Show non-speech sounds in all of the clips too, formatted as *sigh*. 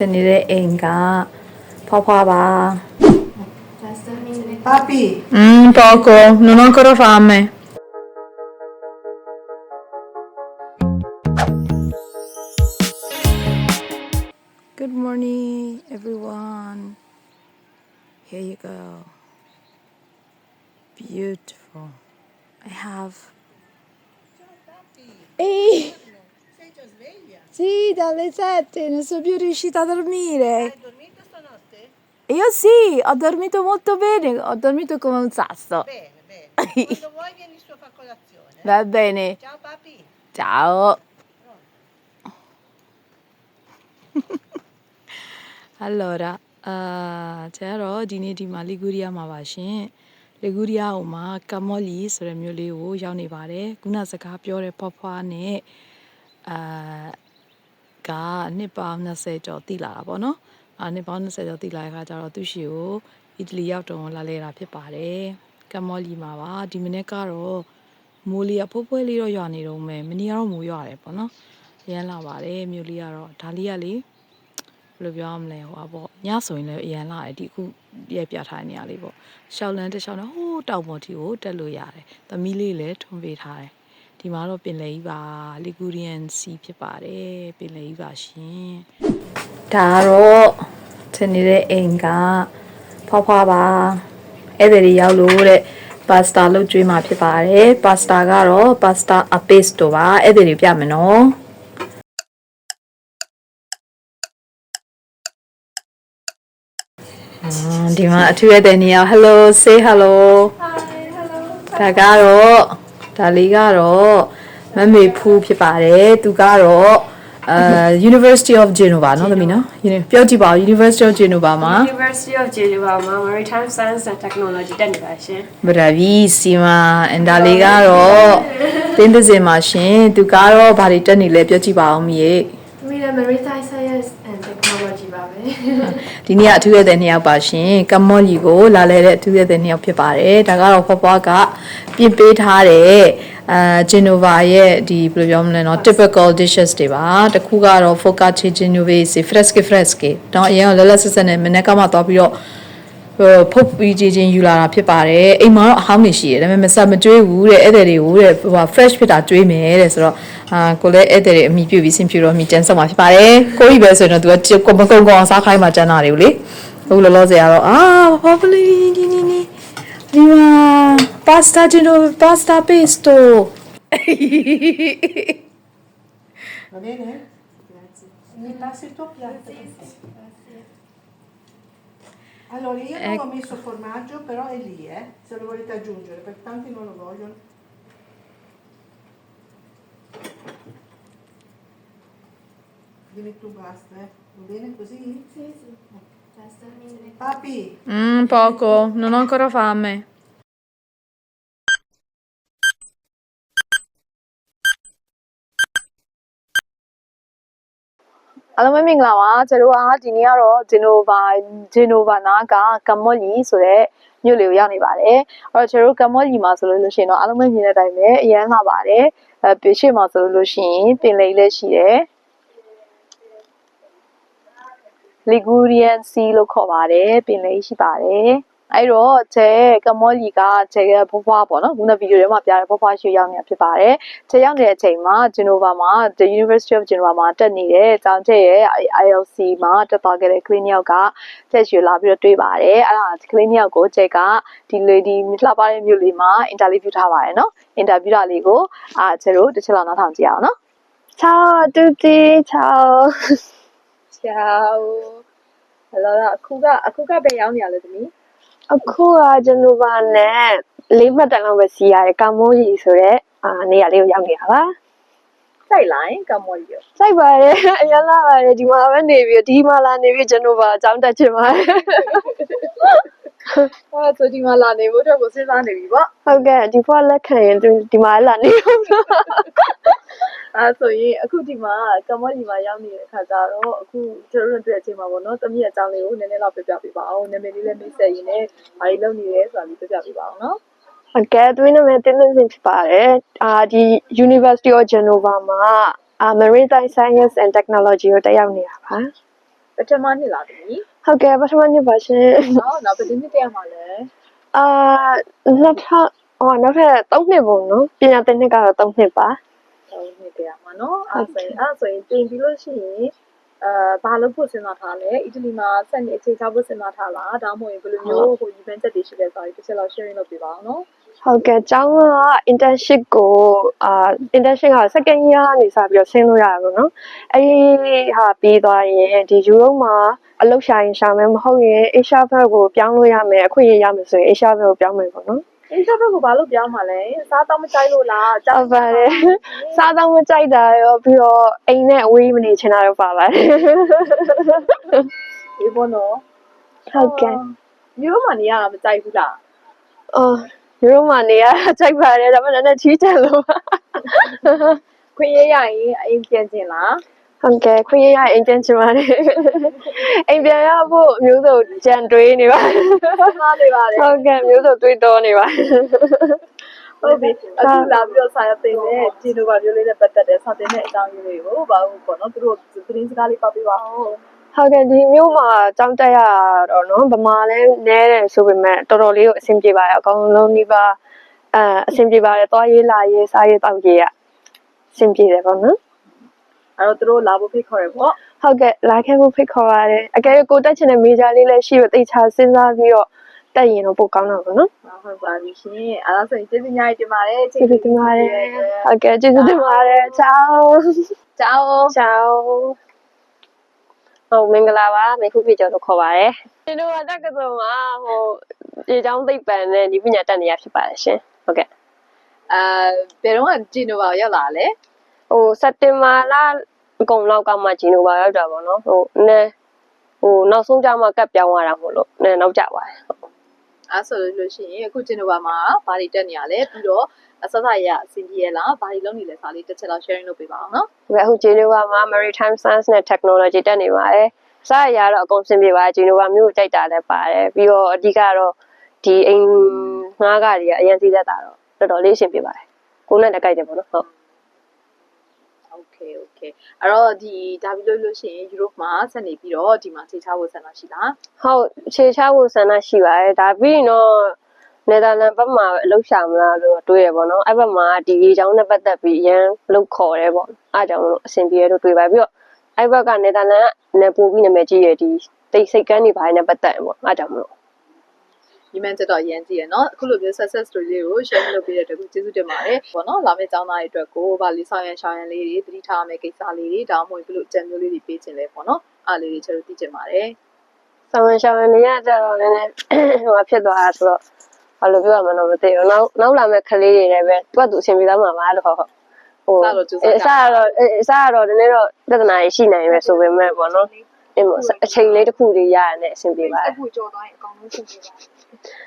ဖြစ်နေတဲ့အိမ်ကဖွားဖွားပါ Papi, Mm, poco, non ho ancora fame. Good morning, everyone. Here you go. Beautiful. I have. Ehi! sei già sveglia? Sì, dalle sette, non sono più riuscita a dormire. Hai dormito stanotte? Io sì, ho dormito molto bene, ho dormito come un sasso. Bene, bene. Quando vuoi vieni su a fare colazione. Va bene, Ciao papi. ciao. *laughs* allora အာကျန်တော့ဒီနေ့ဒီမှာလီဂူရီးယားမှာပါရှင်လီဂူရီးယားဟိုမှာကမောလီဆိုတဲ့မြို့လေးကိုရောက်နေပါတယ်ခုနစကားပြောတဲ့ဖွားဖွားနဲ့အာ ကနှစ်ပေါင်း20ကျော်တည်လာတာပေါ့နော်အာနှစ်ပေါင်း20ကျော်တည်လာတဲ့ခါကျတော့သူရှိကိုအီတလီရောက်တော့လာလဲတာဖြစ်ပါတယ်ကမောလီမှာပါဒီမနေ့ကတော့မိုးလီကဖိုးဖွဲလေးတော့ရွာနေတော့မယ်မနေ့ကတော့မိုးရွာတယ်ပေါ့နော်ရမ်းလာပါတယ်မြို့လေးကတော့ဒါလေးကလေဘယ်လိုပြောရမလဲဟိုပါပေါ့ညဆိုရင်လည်းအရန်လာတယ်ဒီအခုရိုက်ပြထားတဲ့နေရာလေးပေါ့ရှောက်လန်းတစ်ရှောက်လန်းဟိုးတောင်ပေါ်တီကိုတက်လို့ရတယ်သမီးလေးလည်းထွန်ပေးထားတယ် ဒီမှာတော့ပင်လယ်ကြီးပါလီဂူရီယန်စီဖြစ်ပါတယ်ပင်လယ်ကြီးပါရှင်ဒါကတော့ထင်နေတဲ့အိမ်ကဖွားဖွားပါအဲ့ဒါတွေရောက်လို့တဲ့ပါစတာလုပ်ကျွေးမှာဖြစ်ပါတယ်ပါစတာကတော့ပါစတာအပေစတိုပါအဲ့ဒါတွေပြမယ်နော်ဒီမှာအထူးရတဲ့နေရာ hello say hello hi hello ဒါကတော့ ဒါလေးကတော့မမေဖူးဖြစ်ပါတယ်သူကတော့အဲ University of Genova နော်သမီးနော်ပြောကြည့်ပါဦး University of Genova မှာ University of Genova မှာ Maritime Science and Technology တက်နေပါရှင်ဘရာဗီစီမာအန်ဒါလေးကတော့တင်းသစင်ပါရှင်သူကတော့ဘာတွေတက်နေလဲပြောကြည့်ပါဦးမြေသမီးလည်း Maritime Science ဒီနေ့ကအထူးရတဲ့နှစ်ယောက်ပါရှင်ကမော့လီကိုလာလဲတဲ့အထူးရတဲ့နှစ်ယောက်ဖြစ်ပါတယ်ဒါကတော့ဖွားဖွားကပြင်ပေးထားတဲ့အာဂျင်နိုဗာရဲ့ဒီဘယ်လိုပြောမလဲเนาะ typical dishes တွေပါတစ်ခုကတော့ focaccia genovese fresche fresche တော့အရင်ကလောလောဆတ်ဆတ်နဲ့မနေ့ကမှသွားပြီးတော့ဟို ဖုတ်ပြီးချင်းချင်းယူလာတာဖြစ်ပါတယ်အိမ်မှာတော့အဟောင်းနေရှိတယ်ဒါပေမဲ့မဆက်မကျွေးဘူးတဲ့အဲ့တဲ့တွေကိုတဲ့ဟိုဟာ fresh ဖြစ်တာကျွေးမယ်တဲ့ဆိုတော့အာကိုလည်းအဲ့တဲ့တွေအမိပြုတ်ပြီးဆင်ဖြူတော့မိကျန်းဆောင်မှာဖြစ်ပါတယ်ကိုကြီးပဲဆိုရင်တော့ तू ကမကုံကုံအောင်စားခိုင်းမှကျန်းတာတွေကိုလေအခုလောလောဆယ်ကတော့အာဘာပလီဒီနီနီဒီမှာ pasta geno pasta pesto Va bene? Grazie. Mi passi il tuo piatto? Allora, io non ho messo formaggio, però è lì, eh, se lo volete aggiungere, perché tanti non lo vogliono. Dimmi tu basta, eh. Va bene così? ။Basta minute. Papi, mm, poco non ho ancora fame လုံးပဲမင်္ဂလာပါကျွန်တော်ကဒီနေ့ကတော့ဂျင်နိုဗာဂျင်နိုဗာနာကကမောလီဆိုတဲ့မြို့လေးကိုရောက်နေပါတယ်အဲ့တော့ကျွန်တော်ကမောလီမှာဆိုလို့ရှိရင်တော့အားလုံးပဲမြင်တဲ့အတိုင်းပဲအရန်လာပါတယ်အဲပြရှိမှာဆိုလို့ရှိရင်ပင်လယ်လည်းရှိတယ်လီဂူရီယန်စီလို့ခေါ်ပါတယ်ပင်လယ်ရှိပါတယ် အဲ့တော့ကျဲကမောလီကကျဲဘဖွားပေါ့နော်ခုနဗီဒီယိုထဲမှာပြတဲ့ဘဖွားရွှေရောက်နေတာဖြစ်ပါတယ်ကျဲရောက်နေတဲ့အချိန်မှာဂျင်နိုဗာမှာ The University of Genova မှာတက်နေတဲ့ကျောင်းကျဲရဲ့ ILC မှာတက်သွားခဲ့တဲ့ကလေးနှစ်ယောက်ကကျဲရွှေလာပြီးတော့တွေ့ပါတယ်အဲ့ဒါကလေးနှစ်ယောက်ကိုကျဲကဒီလေဒီလှပတဲ့မြို့လေးမှာ interview ထားပါတယ်နော် interview တာလေးကိုအာကျဲတို့တစ်ချက်လောက်နားထောင်ကြည့်အောင်နော် Ciao a tutti ciao Ciao ။ Allora အခုကအခုကပဲရောက်နေရလဲသမီး အခုကဂျနိုဗာနဲ့လေးမှတ်တန်လောက်ပဲစီးရတယ်ကာမိုးကြီးဆိုတဲ့အာနေရာလေးကိုရောက်နေတာပါ။စိုက်လိုင်းကမော်လီရောစိုက်ပါတယ်အရင်လာပါတယ်ဒီမှာပဲနေပြီးတော့ဒီမှာလာနေပြီးဂျနိုဗာအကြောင်းတက်ချင်ပါတယ်။ အဲဆိုဒီမှာလာနေဖို့အတွက်ကိုစဉ်းစားနေပြီပေါ့ဟုတ်ကဲ့ဒီဖွာလက်ခံရင်ဒီဒီမှာလာနေတော့။အဲဆိုရင်အခုဒီမှာကမော်လီမှာရောက်နေတဲ့ခါကျတော့အခုကျွန်တော်တို့တွေ့တဲ့အချိန်မှာပေါ့နော်။သမီးရဲ့အကြောင်းလေးကိုနည်းနည်းလောက်ပြပြပေးပါအောင်။နာမည်လေးလည်းမိတ်ဆက်ရင်းနဲ့ဘာကြီးလုပ်နေလဲဆိုတာလေးပြပြပေးပါအောင်နော်။ဟုတ်ကဲ့တွင်းနာမည်တင်းတင်းစင်ဖြစ်ပါတယ်အာဒီ University of Genova မှာအာ Maritime Science and Technology ကိုတက်ရောက်နေတာပါပထမနှစ်လားသမီး ဟုတ်ကဲ့ပထမနှစ်ပါရှင်နော်နောက်ဘယ်ဒီနှစ်တည်းရမှာလဲအာနှစ်ထပ်ဟောနောက်ထပ်3နှစ်ပေါ့နော်ပညာသင်နှစ်ကတော့3နှစ်ပါဟုတ်နှစ်တည်းရမှာနော်အဲ့ဆိုရင်အဲ့ဆိုရင်တင်ပြီးလို့ရှိရင်အဲဘာလို့ဖို့စဉ်းစားထားလဲအီတလီမှာဆက်နေအခြေချဖို့စဉ်းစားထားလားဒါမှမဟုတ်ရင်ဘယ်လိုမျိုးဟို event ချက်တွေရှိလဲဆိုတော့တစ်ချက်လောက် sharing လုပ်ပြပါအောင်နော် ဟုတ်ကဲ့ကျောင်းက internship ကိုအာ internship က second year ကနေစပြီးတော့ဆင်းလို့ရတယ်ပေါ့နော်အဲဒီဟာပြီးသွားရင်ဒီ Europe မှာအလုပ်ရှာရင်ရှာမယ်မဟုတ်ရင် Asia ဘက်ကိုပြောင်းလို့ရမယ်အခွင့်အရေးရမယ်ဆိုရင် Asia ဘက်ကိုပြောင်းမယ်ပေါ့နော်အင်တာဘက်ကိုဘာလို့ပြောင်းမှာလဲစားတော့မကြိုက်လို့လားဟုတ်ပါတယ်စားတော့မကြိုက်တာရောပြီးတော့အိမ်နဲ့အဝေးမနေချင်တာရောပါပါတယ်ဒီဘောနော်ဟုတ်ကဲ့မြို့မှာနေရတာမကြိုက်ဘူးလားအော် ရိုးမနေရတာကြိုက်ပါတယ်ဒါပေမဲ့လည်းနည်းနည်းချီးချင်လို့ပါခွင့်ရရရင်အိမ်ပြန်ကျင်လားဟုတ်ကဲ့ခွင့်ရရအိမ်ပြန်ချင်ပါတယ်အိမ်ပြန်ရဖို့အမျိုးစုံကြံတွေးနေပါမှားနေပါတယ်ဟုတ်ကဲ့မျိုးစုံတွေးတော်နေပါဟုတ်ပြီအခုလာပြီးတော့ဆာရတင်တဲ့ဂျီနိုဗာမျိုးလေးနဲ့ပတ်သက်တဲ့ဆာတင်တဲ့အကြောင်းရင်းလေးကိုဘာလို့ပေါ့နော်သူတို့သတင်းစကားလေးပတ်ပြပါဦး ဟုတ်ကဲ့ဒီမျိုးမှာကြောင်းတက်ရတော့နော်ဗမာလဲနဲတယ်ဆိုပေမဲ့တော်တော်လေးကိုအဆင်ပြေပါတယ်အကောင်လုံးဒီပါအဲအဆင်ပြေပါတယ်သွားရေးလာရေးစားရေးတောက်ရေးရအဆင်ပြေတယ်ပေါ့နော်အဲ့တော့သူတို့လာဖို့ဖိတ်ခေါ်ရပေါ့ဟုတ်ကဲ့လာခဲ့ဖို့ဖိတ်ခေါ်ရတယ်အကယ်၍ကိုတက်ချင်တဲ့ major လေးလည်းရှိတော့တိတ်ချစဉ်းစားပြီးတော့တက်ရင်တော့ပိုကောင်းတာပေါ့နော်ဟုတ်ပါပြီရှင်အဲ့ဒါဆိုရင်ကျေးဇူးများကြီးတင်ပါတယ်ကျေးဇူးတင်ပါတယ်ဟုတ်ကဲ့ကျေးဇူးတင်ပါတယ် ciao ချောင်း ciao ဟုတ်မင်္ဂလာပါမေခုပြကျော်လို့ခေါ်ပါတယ်ဒီလိုတက္ကသိုလ်မှာဟိုဒီကျောင်းသိပ္ပံနဲ့ဒီပညာတက်နေရဖြစ်ပါတယ်ရှင်ဟုတ်ကဲ့အဲဘယ်တော့ဂျီနိုဗာရောက်လာလဲဟိုစက်တင်ဘာလအကုန်လောက်ကမှဂျီနိုပါရောက်တာပေါ့နော်ဟိုနည်းဟိုနောက်ဆုံးကြမှာကတ်ပြောင်းရတာမို့လို့နည်းနောက်ကြပါတယ် အဲ့ဆိုလို့ရှိရင်အခုဂျီနိုဗာမှာဘာတွေတက်နေရလဲပြီးတော့အစစရအစီအပြေလားဘာတွေလုပ်နေလဲစာလေးတစ်ချက်လောက် sharing လုပ်ပေးပါအောင်နော်။အခုဂျီနိုဗာမှာ Maritime Science နဲ့ Technology တက်နေပါတယ်။စားရရတော့အကုန်ဆင်ပြေပါတယ်ဂျီနိုဗာမြို့ကိုကြိုက်တာလည်းပါတယ်။ပြီးတော့အဓိကတော့ဒီအိမ်ငားကတွေကအရင်စီးတတ်တာတော့တော်တော်လေးဆင်ပြေပါတယ်။ကိုယ်နဲ့တက်ကြိုက်တယ်ပေါ့နော်။ဟုတ် Okay okay အဲ့တော့ဒီဒါပြီးလို့လို့ရှိရင် Europe မှာဆက်နေပြီးတော့ဒီမှာခြေချဖို့ဆန္ဒရှိလား။ဟုတ်ခြေချဖို့ဆန္ဒရှိပါတယ်။ဒါပြီးရင်တော့နယ်သာလန်ဘက်မှာအလုပ်ရှာမလားလို့တွေးရပေါ့နော်။အဲ့ဘက်မှာဒီရေချောင်းနဲ့ပတ်သက်ပြီးအရင်လုပ်ခေါ်တယ်ပေါ့။အားကြောင့်မလို့အဆင်ပြေရလို့တွေးပါပြီးတော့အဲ့ဘက်ကနယ်သာလန်ကနေပို့ပြီးနာမည်ကြီးရဒီတိတ်စိတ်ကန်းနေပါနေပတ်သက်တယ်ပေါ့။အားကြောင့်မလို့ ဒီမှန်ချက်တော့အရင်ကြည့်ရနော်အခုလိုမျိုး success story လေးကို share လုပ်ပေးတဲ့အတွက်ကိုကျေးဇူးတင်ပါတယ်ပေါ့နော်လာမယ့်ကျောင်းသားတွေအတွက်ကိုဗာလေးဆောင်ရန်ရှောင်းရန်လေးတွေသတိထားရမယ့်ကိစ္စလေးတွေဒါမှမဟုတ်ဘလို့အကြံမျိုးလေးတွေပေးခြင်းလဲပေါ့နော်အားလေးတွေချက်လို့သိချင်ပါတယ်ဆောင်းရှောင်းနေရကြတော့လည်းနည်းဟိုဖြစ်သွားတာဆိုတော့ဘာလို့ပြောရမလဲမသိဘူးနောက်နောက်လာမဲ့ကလေးတွေလည်းပဲသူကသူအဆင်ပြေသွားမှာပါလို့ဟောဟိုအစတော့အစတော့နည်းနည်းတော့ပြဿနာရှိနိုင်ပဲဆိုပေမဲ့ပေါ့နော်အင်းအချိန်လေးတစ်ခုလေးရရတဲ့အဆင်ပြေပါတယ်အခုကြော်သွားရင်အကောင်းဆုံးဖြစ်ပါ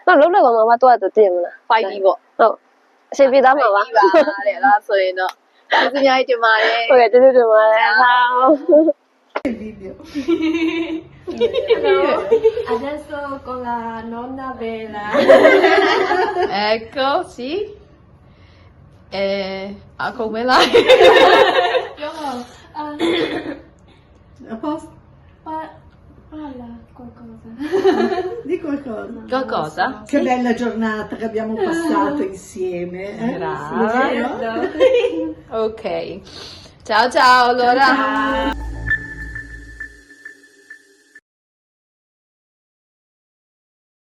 နော်လုံးလိုက်ပါမှာမတော့သူသိရမလား fight ဒီပေါ့ဟုတ်အဆင်ပြေသွားမှာပါပါတဲ့လားဆိုရင်တော့ကျေးဇူးများကြီးတင်ပါတယ်ဟုတ်ကဲ့ကျေးဇူးတင်ပါတယ်ဟော Adesso con la nonna Bella. Ecco, sì. Eh, a come la... Io, ah, A posto? Qualcosa. *laughs* Di qualcosa. No, qualcosa? No, che sì. bella giornata che abbiamo ah. passato insieme. Eh? Grazie. *laughs* Ok. Ciao ciao allora. Ciao.